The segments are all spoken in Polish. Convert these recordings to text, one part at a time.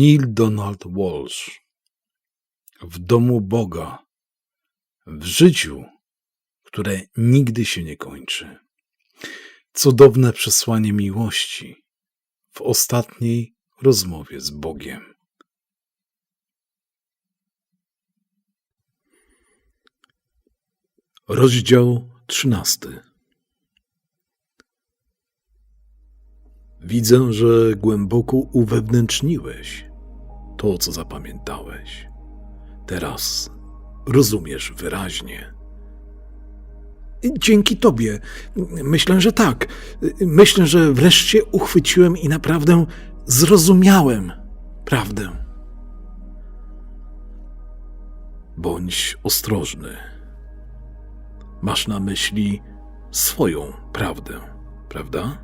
Neil Donald Walsh W domu Boga W życiu, które nigdy się nie kończy. Cudowne przesłanie miłości w ostatniej rozmowie z Bogiem. Rozdział trzynasty Widzę, że głęboko uwewnętrzniłeś to, co zapamiętałeś. Teraz rozumiesz wyraźnie. Dzięki tobie. Myślę, że tak. Myślę, że wreszcie uchwyciłem i naprawdę zrozumiałem prawdę. Bądź ostrożny. Masz na myśli swoją prawdę, prawda?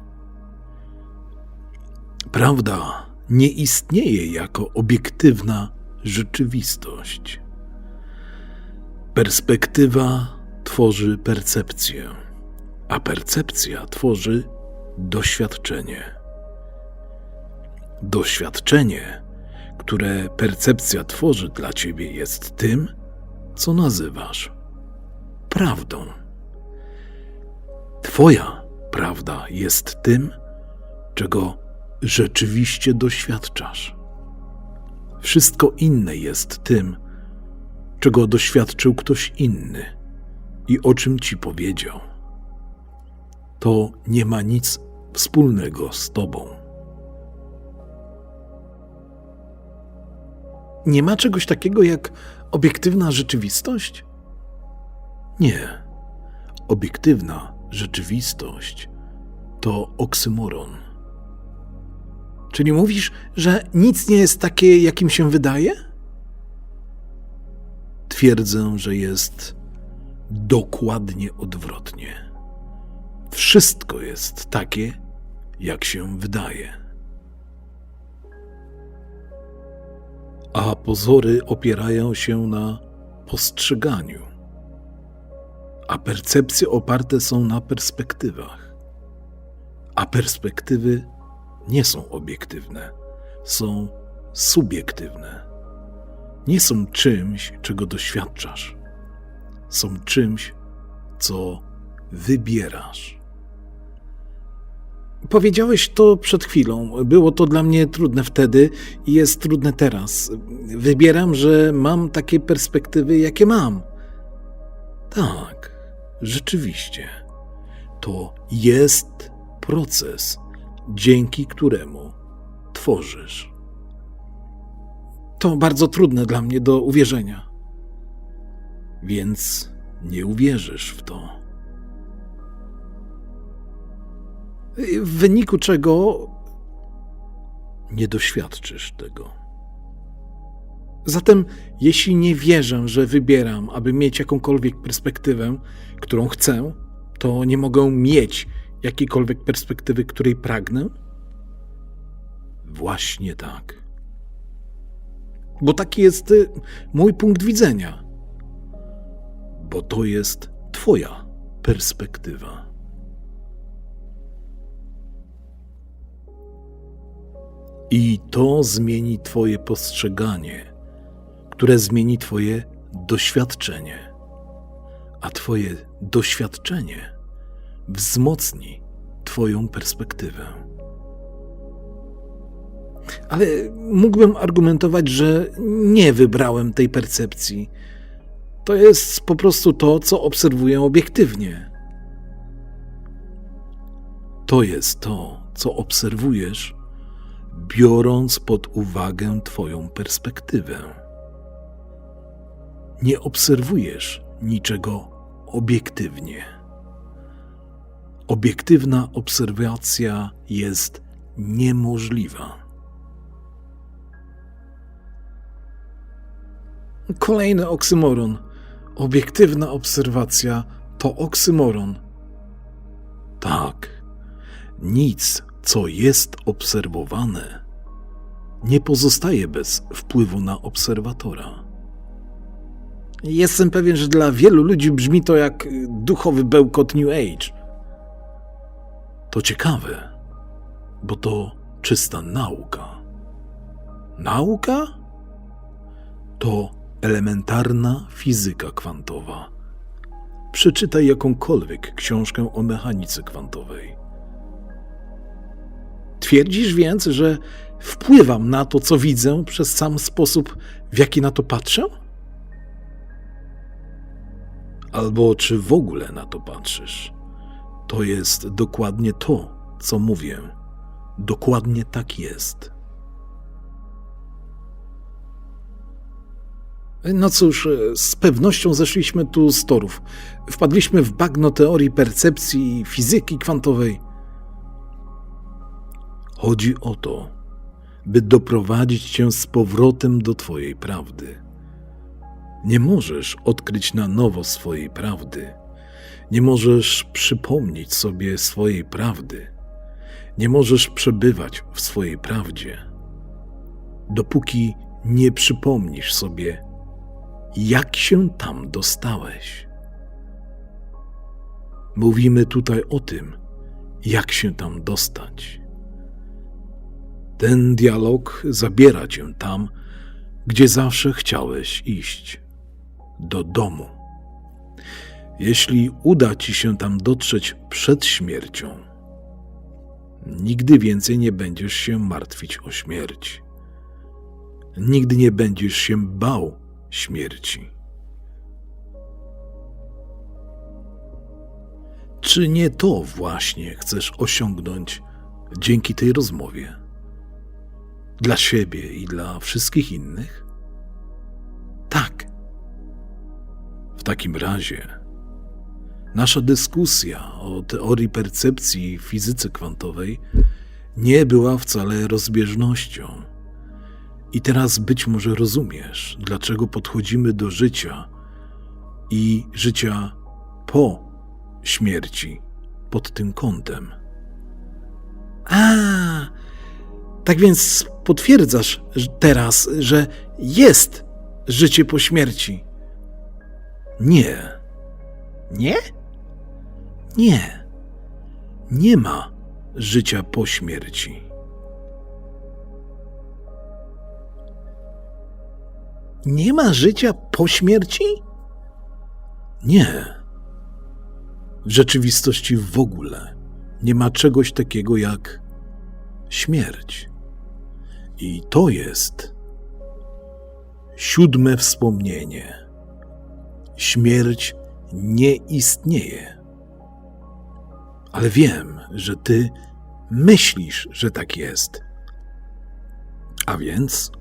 Prawda nie istnieje jako obiektywna rzeczywistość. Perspektywa tworzy percepcję, a percepcja tworzy doświadczenie. Doświadczenie, które percepcja tworzy dla ciebie, jest tym, co nazywasz prawdą. Twoja prawda jest tym, czego rzeczywiście doświadczasz. Wszystko inne jest tym, czego doświadczył ktoś inny i o czym ci powiedział. To nie ma nic wspólnego z tobą. Nie ma czegoś takiego jak obiektywna rzeczywistość? Nie. Obiektywna rzeczywistość to oksymoron. Czyli mówisz, że nic nie jest takie, jakim się wydaje? Twierdzę, że jest dokładnie odwrotnie. Wszystko jest takie, jak się wydaje. A pozory opierają się na postrzeganiu, a percepcje oparte są na perspektywach, a perspektywy nie są obiektywne, są subiektywne. Nie są czymś, czego doświadczasz. Są czymś, co wybierasz. Powiedziałeś to przed chwilą. Było to dla mnie trudne wtedy i jest trudne teraz. Wybieram, że mam takie perspektywy, jakie mam. Tak, rzeczywiście. To jest proces dzięki któremu tworzysz. To bardzo trudne dla mnie do uwierzenia. Więc nie uwierzysz w to. W wyniku czego nie doświadczysz tego. Zatem, jeśli nie wierzę, że wybieram, aby mieć jakąkolwiek perspektywę, którą chcę, to nie mogę mieć jakiejkolwiek perspektywy, której pragnę? Właśnie tak. Bo taki jest y, mój punkt widzenia. Bo to jest Twoja perspektywa. I to zmieni Twoje postrzeganie, które zmieni Twoje doświadczenie. A Twoje doświadczenie wzmocni Twoją perspektywę. Ale mógłbym argumentować, że nie wybrałem tej percepcji. To jest po prostu to, co obserwuję obiektywnie. To jest to, co obserwujesz, biorąc pod uwagę Twoją perspektywę. Nie obserwujesz niczego obiektywnie obiektywna obserwacja jest niemożliwa. Kolejny oksymoron. Obiektywna obserwacja to oksymoron. Tak, nic, co jest obserwowane, nie pozostaje bez wpływu na obserwatora. Jestem pewien, że dla wielu ludzi brzmi to jak duchowy bełkot New Age. To ciekawe, bo to czysta nauka. Nauka? To elementarna fizyka kwantowa. Przeczytaj jakąkolwiek książkę o mechanice kwantowej. Twierdzisz więc, że wpływam na to, co widzę, przez sam sposób, w jaki na to patrzę? Albo czy w ogóle na to patrzysz? To jest dokładnie to, co mówię. Dokładnie tak jest. No cóż, z pewnością zeszliśmy tu z torów. Wpadliśmy w bagno teorii percepcji i fizyki kwantowej. Chodzi o to, by doprowadzić cię z powrotem do Twojej prawdy. Nie możesz odkryć na nowo swojej prawdy. Nie możesz przypomnieć sobie swojej prawdy. Nie możesz przebywać w swojej prawdzie, dopóki nie przypomnisz sobie, jak się tam dostałeś. Mówimy tutaj o tym, jak się tam dostać. Ten dialog zabiera cię tam, gdzie zawsze chciałeś iść do domu. Jeśli uda ci się tam dotrzeć przed śmiercią, nigdy więcej nie będziesz się martwić o śmierć. Nigdy nie będziesz się bał śmierci. Czy nie to właśnie chcesz osiągnąć dzięki tej rozmowie? Dla siebie i dla wszystkich innych? Tak. W takim razie nasza dyskusja o teorii percepcji i fizyce kwantowej nie była wcale rozbieżnością. I teraz być może rozumiesz, dlaczego podchodzimy do życia i życia po śmierci pod tym kątem. A, tak więc potwierdzasz teraz, że jest życie po śmierci. Nie, Nie? Nie, nie ma życia po śmierci. Nie ma życia po śmierci? Nie. W rzeczywistości w ogóle nie ma czegoś takiego jak śmierć. I to jest siódme wspomnienie. Śmierć nie istnieje. Ale wiem, że ty myślisz, że tak jest. A więc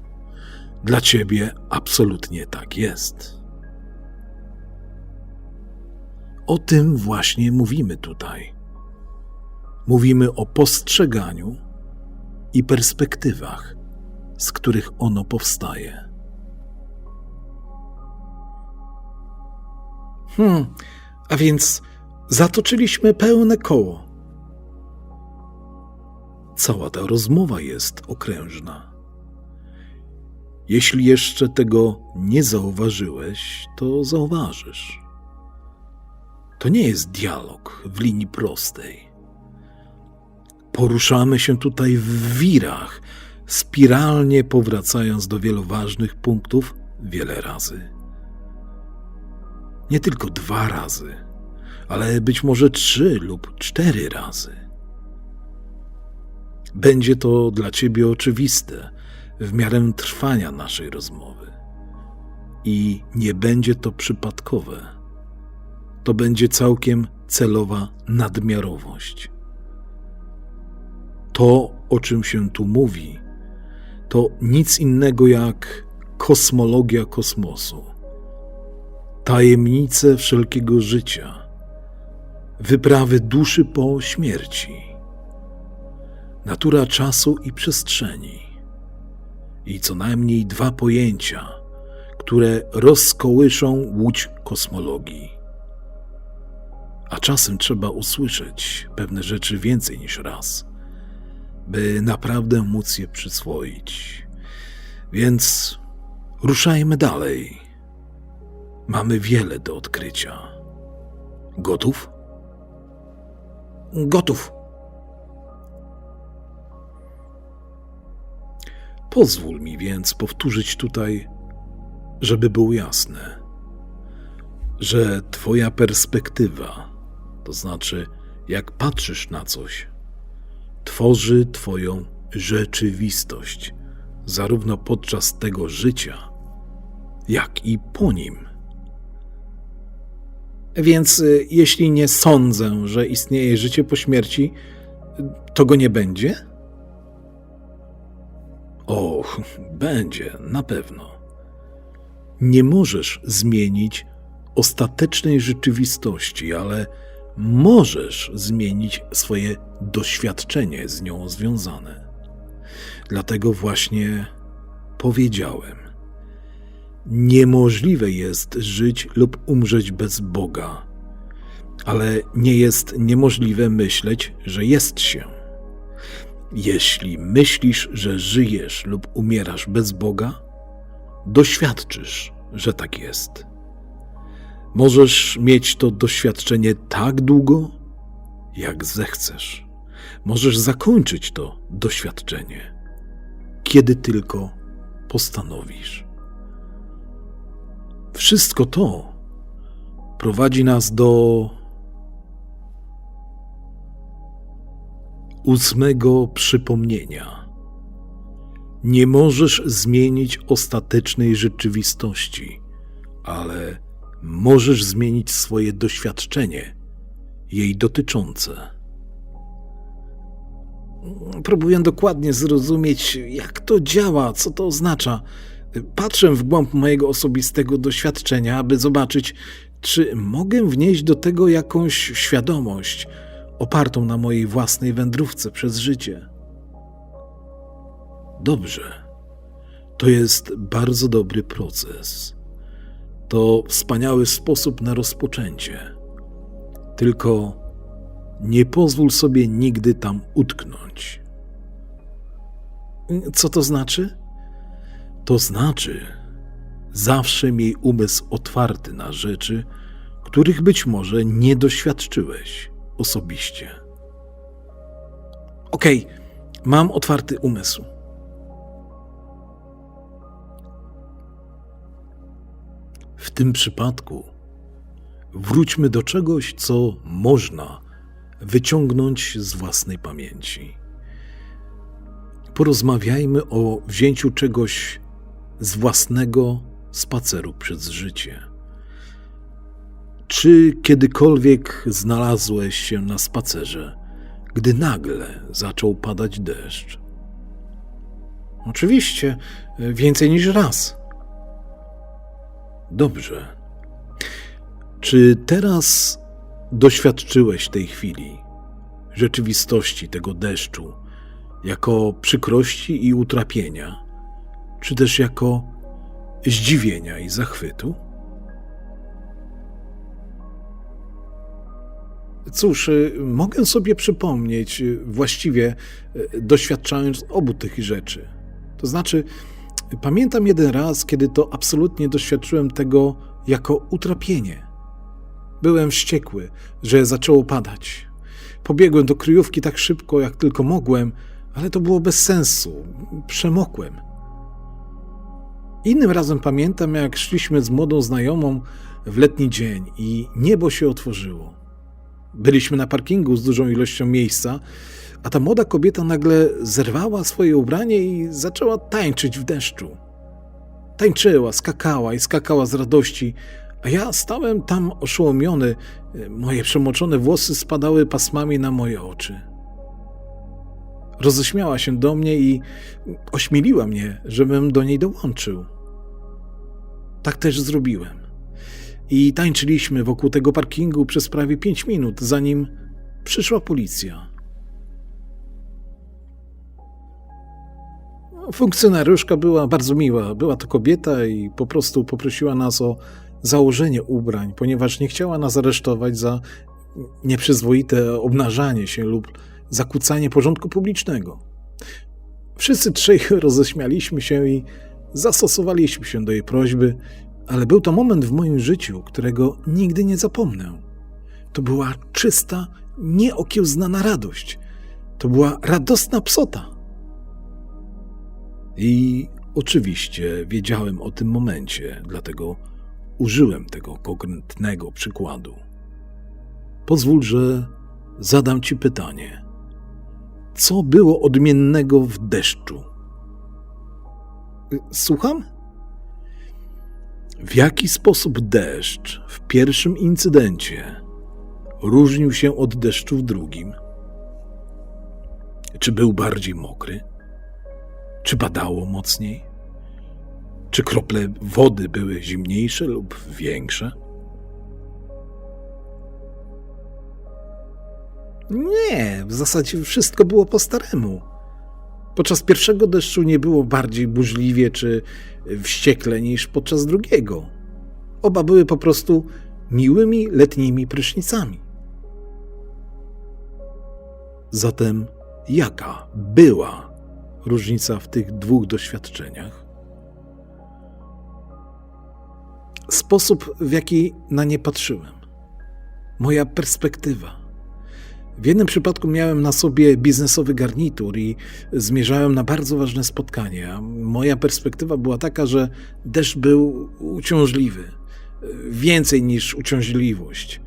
dla ciebie absolutnie tak jest. O tym właśnie mówimy tutaj. Mówimy o postrzeganiu i perspektywach, z których ono powstaje. Hmm, a więc zatoczyliśmy pełne koło. Cała ta rozmowa jest okrężna. Jeśli jeszcze tego nie zauważyłeś, to zauważysz. To nie jest dialog w linii prostej. Poruszamy się tutaj w wirach, spiralnie powracając do wielu ważnych punktów wiele razy. Nie tylko dwa razy, ale być może trzy lub cztery razy. Będzie to dla ciebie oczywiste w miarę trwania naszej rozmowy. I nie będzie to przypadkowe. To będzie całkiem celowa nadmiarowość. To, o czym się tu mówi, to nic innego jak kosmologia kosmosu, tajemnice wszelkiego życia, wyprawy duszy po śmierci, natura czasu i przestrzeni i co najmniej dwa pojęcia, które rozkołyszą łódź kosmologii. A czasem trzeba usłyszeć pewne rzeczy więcej niż raz, by naprawdę móc je przyswoić. Więc ruszajmy dalej. Mamy wiele do odkrycia. Gotów? Gotów. Pozwól mi więc powtórzyć tutaj, żeby było jasne, że Twoja perspektywa, to znaczy jak patrzysz na coś, tworzy Twoją rzeczywistość, zarówno podczas tego życia, jak i po nim. Więc y, jeśli nie sądzę, że istnieje życie po śmierci, to go nie będzie? O, będzie, na pewno. Nie możesz zmienić ostatecznej rzeczywistości, ale możesz zmienić swoje doświadczenie z nią związane. Dlatego właśnie powiedziałem: Niemożliwe jest żyć lub umrzeć bez Boga, ale nie jest niemożliwe myśleć, że jest się. Jeśli myślisz, że żyjesz lub umierasz bez Boga, doświadczysz, że tak jest. Możesz mieć to doświadczenie tak długo, jak zechcesz. Możesz zakończyć to doświadczenie, kiedy tylko postanowisz. Wszystko to prowadzi nas do ósmego przypomnienia. Nie możesz zmienić ostatecznej rzeczywistości, ale możesz zmienić swoje doświadczenie, jej dotyczące. Próbuję dokładnie zrozumieć, jak to działa, co to oznacza. Patrzę w głąb mojego osobistego doświadczenia, aby zobaczyć, czy mogę wnieść do tego jakąś świadomość opartą na mojej własnej wędrówce przez życie. Dobrze. To jest bardzo dobry proces. To wspaniały sposób na rozpoczęcie. Tylko nie pozwól sobie nigdy tam utknąć. Co to znaczy? To znaczy, zawsze miej umysł otwarty na rzeczy, których być może nie doświadczyłeś osobiście. Okej, mam otwarty umysł. W tym przypadku wróćmy do czegoś, co można wyciągnąć z własnej pamięci. Porozmawiajmy o wzięciu czegoś z własnego spaceru przez życie. Czy kiedykolwiek znalazłeś się na spacerze, gdy nagle zaczął padać deszcz? Oczywiście, więcej niż raz. Dobrze. Czy teraz doświadczyłeś tej chwili, rzeczywistości tego deszczu, jako przykrości i utrapienia, czy też jako zdziwienia i zachwytu? Cóż, y, mogę sobie przypomnieć, y, właściwie y, doświadczając obu tych rzeczy. To znaczy, pamiętam jeden raz, kiedy to absolutnie doświadczyłem tego jako utrapienie. Byłem wściekły, że zaczęło padać. Pobiegłem do kryjówki tak szybko, jak tylko mogłem, ale to było bez sensu. Przemokłem. Innym razem pamiętam, jak szliśmy z młodą znajomą w letni dzień i niebo się otworzyło. Byliśmy na parkingu z dużą ilością miejsca, a ta młoda kobieta nagle zerwała swoje ubranie i zaczęła tańczyć w deszczu. Tańczyła, skakała i skakała z radości, a ja stałem tam oszołomiony. Moje przemoczone włosy spadały pasmami na moje oczy. Roześmiała się do mnie i ośmieliła mnie, żebym do niej dołączył. Tak też zrobiłem. I tańczyliśmy wokół tego parkingu przez prawie pięć minut, zanim przyszła policja. Funkcjonariuszka była bardzo miła. Była to kobieta i po prostu poprosiła nas o założenie ubrań, ponieważ nie chciała nas aresztować za nieprzyzwoite obnażanie się lub zakłócanie porządku publicznego. Wszyscy trzej roześmialiśmy się i zastosowaliśmy się do jej prośby, ale był to moment w moim życiu, którego nigdy nie zapomnę. To była czysta, nieokiełznana radość. To była radosna psota. I oczywiście wiedziałem o tym momencie, dlatego użyłem tego konkretnego przykładu. Pozwól, że zadam ci pytanie. Co było odmiennego w deszczu? Y, Słucham? W jaki sposób deszcz w pierwszym incydencie różnił się od deszczu w drugim? Czy był bardziej mokry? Czy padało mocniej? Czy krople wody były zimniejsze lub większe? Nie, w zasadzie wszystko było po staremu. Podczas pierwszego deszczu nie było bardziej burzliwie czy wściekle niż podczas drugiego. Oba były po prostu miłymi letnimi prysznicami. Zatem jaka była różnica w tych dwóch doświadczeniach? Sposób, w jaki na nie patrzyłem. Moja perspektywa. W jednym przypadku miałem na sobie biznesowy garnitur i zmierzałem na bardzo ważne spotkanie. A moja perspektywa była taka, że deszcz był uciążliwy. Więcej niż uciążliwość.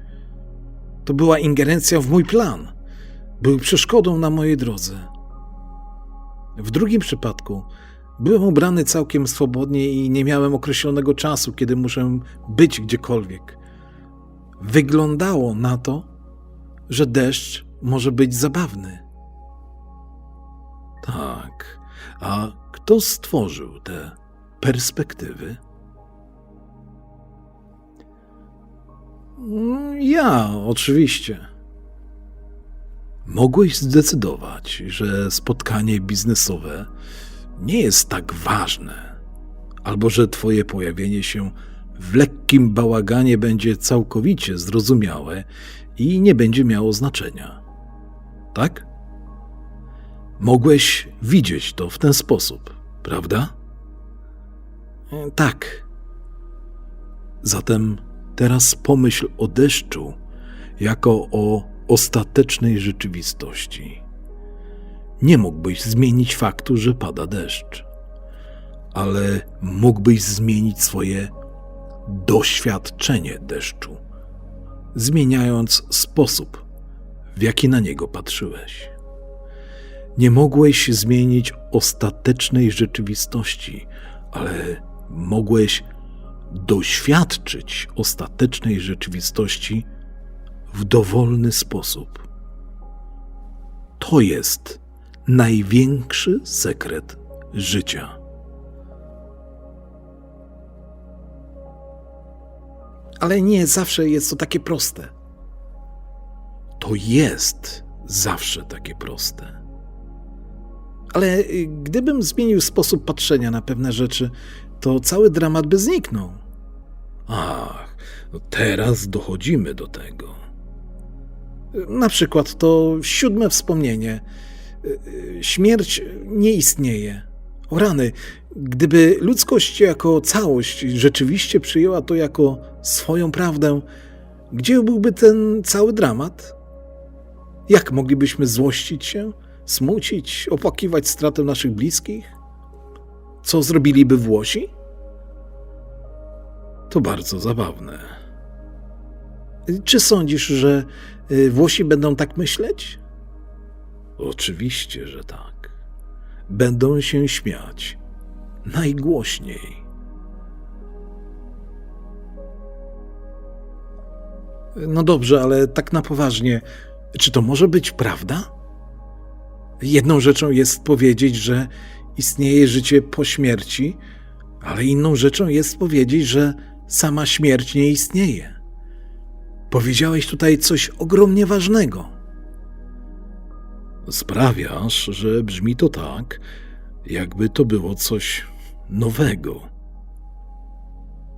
To była ingerencja w mój plan. Był przeszkodą na mojej drodze. W drugim przypadku byłem ubrany całkiem swobodnie i nie miałem określonego czasu, kiedy muszę być gdziekolwiek. Wyglądało na to, że deszcz może być zabawny. Tak, a kto stworzył te perspektywy? Ja, oczywiście. Mogłeś zdecydować, że spotkanie biznesowe nie jest tak ważne, albo że Twoje pojawienie się w lekkim bałaganie będzie całkowicie zrozumiałe i nie będzie miało znaczenia. Tak? Mogłeś widzieć to w ten sposób, prawda? E, Tak, Zatem teraz pomyśl o deszczu jako o ostatecznej rzeczywistości. Nie mógłbyś zmienić faktu, że pada deszcz, ale mógłbyś zmienić swoje doświadczenie deszczu, zmieniając sposób, w jaki na niego patrzyłeś. Nie mogłeś zmienić ostatecznej rzeczywistości, ale mogłeś doświadczyć ostatecznej rzeczywistości w dowolny sposób. To jest największy sekret życia. ale nie zawsze jest to takie proste. To jest zawsze takie proste. Ale y, gdybym zmienił sposób patrzenia na pewne rzeczy, to cały dramat by zniknął. Ach, no teraz dochodzimy do tego. Na przykład to siódme wspomnienie. Y, y, Śmierć nie istnieje. O rany, gdyby ludzkość jako całość rzeczywiście przyjęła to jako swoją prawdę, gdzie byłby ten cały dramat? Jak moglibyśmy złościć się, smucić, opłakiwać stratę naszych bliskich? Co zrobiliby Włosi? To bardzo zabawne. Czy sądzisz, że y, Włosi będą tak myśleć? Oczywiście, że tak. Będą się śmiać najgłośniej. No dobrze, ale tak na poważnie, czy to może być prawda? Jedną rzeczą jest powiedzieć, że istnieje życie po śmierci, ale inną rzeczą jest powiedzieć, że sama śmierć nie istnieje. Powiedziałeś tutaj coś ogromnie ważnego. Sprawiasz, że brzmi to tak, jakby to było coś nowego.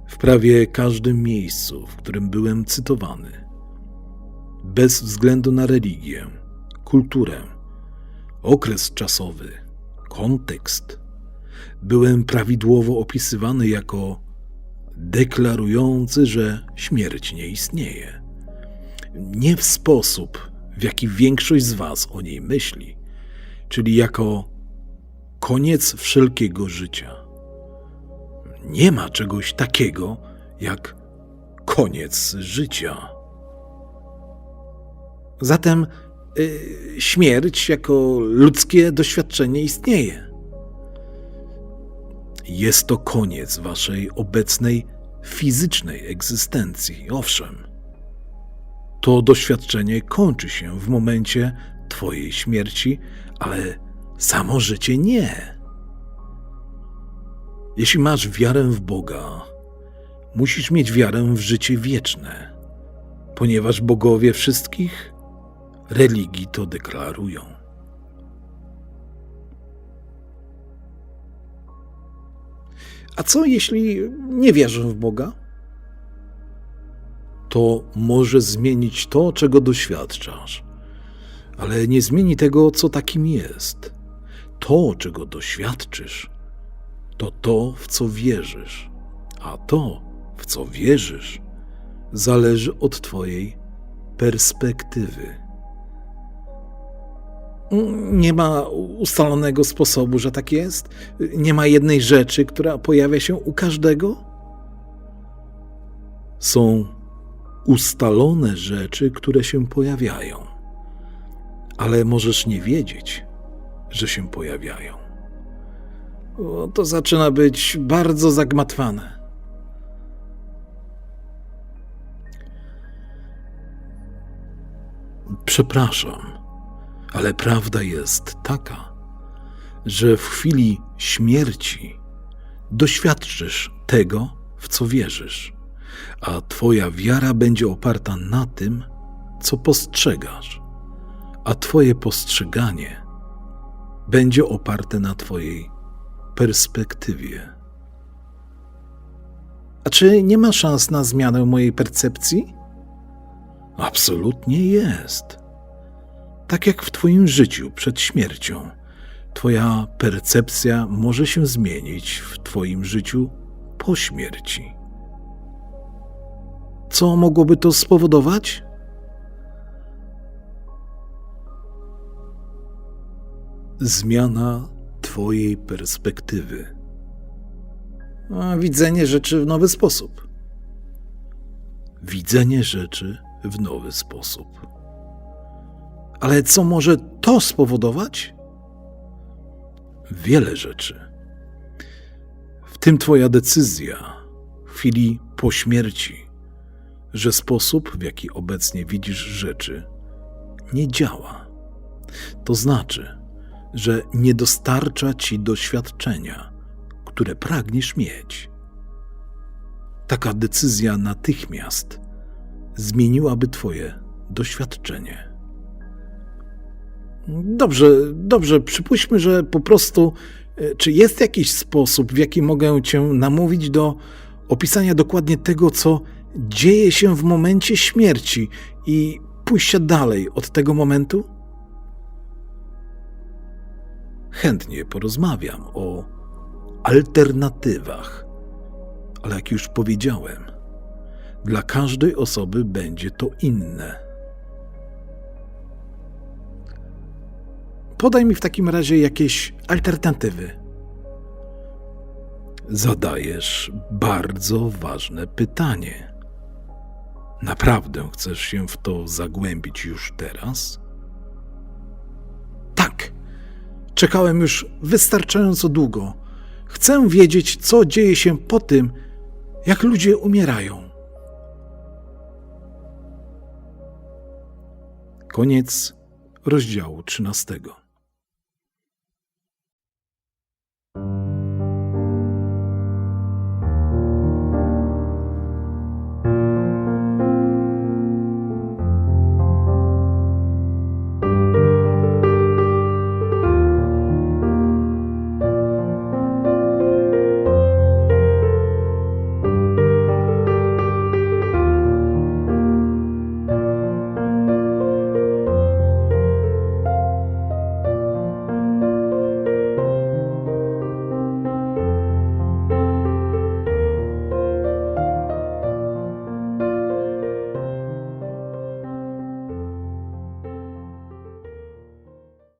W prawie każdym miejscu, w którym byłem cytowany, bez względu na religię, kulturę, okres czasowy, kontekst, byłem prawidłowo opisywany jako deklarujący, że śmierć nie istnieje. Nie w sposób, w jaki większość z Was o niej myśli, czyli jako koniec wszelkiego życia. Nie ma czegoś takiego jak koniec życia. Zatem y, śmierć jako ludzkie doświadczenie istnieje. Jest to koniec waszej obecnej fizycznej egzystencji, owszem. To doświadczenie kończy się w momencie Twojej śmierci, ale samo życie nie. Jeśli masz wiarę w Boga, musisz mieć wiarę w życie wieczne, ponieważ bogowie wszystkich religii to deklarują. A co jeśli nie wierzę w Boga? to może zmienić to, czego doświadczasz, ale nie zmieni tego, co takim jest. To, czego doświadczysz, to to, w co wierzysz, a to, w co wierzysz, zależy od Twojej perspektywy. Nie ma ustalonego sposobu, że tak jest? Nie ma jednej rzeczy, która pojawia się u każdego? Są ustalone rzeczy, które się pojawiają, ale możesz nie wiedzieć, że się pojawiają. O, to zaczyna być bardzo zagmatwane. Przepraszam, ale prawda jest taka, że w chwili śmierci doświadczysz tego, w co wierzysz, a Twoja wiara będzie oparta na tym, co postrzegasz, a Twoje postrzeganie będzie oparte na Twojej perspektywie. A czy nie ma szans na zmianę mojej percepcji? Absolutnie jest. Tak jak w Twoim życiu przed śmiercią, Twoja percepcja może się zmienić w Twoim życiu po śmierci. Co mogłoby to spowodować? Zmiana Twojej perspektywy. A, widzenie rzeczy w nowy sposób. Widzenie rzeczy w nowy sposób. Ale co może to spowodować? Wiele rzeczy. W tym Twoja decyzja w chwili po śmierci, że sposób, w jaki obecnie widzisz rzeczy, nie działa. To znaczy, że nie dostarcza Ci doświadczenia, które pragniesz mieć. Taka decyzja natychmiast zmieniłaby Twoje doświadczenie. Dobrze, dobrze, przypuśćmy, że po prostu. e, Czy jest jakiś sposób, w jaki mogę Cię namówić do opisania dokładnie tego, co dzieje się w momencie śmierci i pójścia dalej od tego momentu? Chętnie porozmawiam o alternatywach, ale jak już powiedziałem, dla każdej osoby będzie to inne. Podaj mi w takim razie jakieś alternatywy. Zadajesz bardzo ważne pytanie. Naprawdę chcesz się w to zagłębić już teraz? Tak. Czekałem już wystarczająco długo. Chcę wiedzieć, co dzieje się po tym, jak ludzie umierają. Koniec rozdziału 13.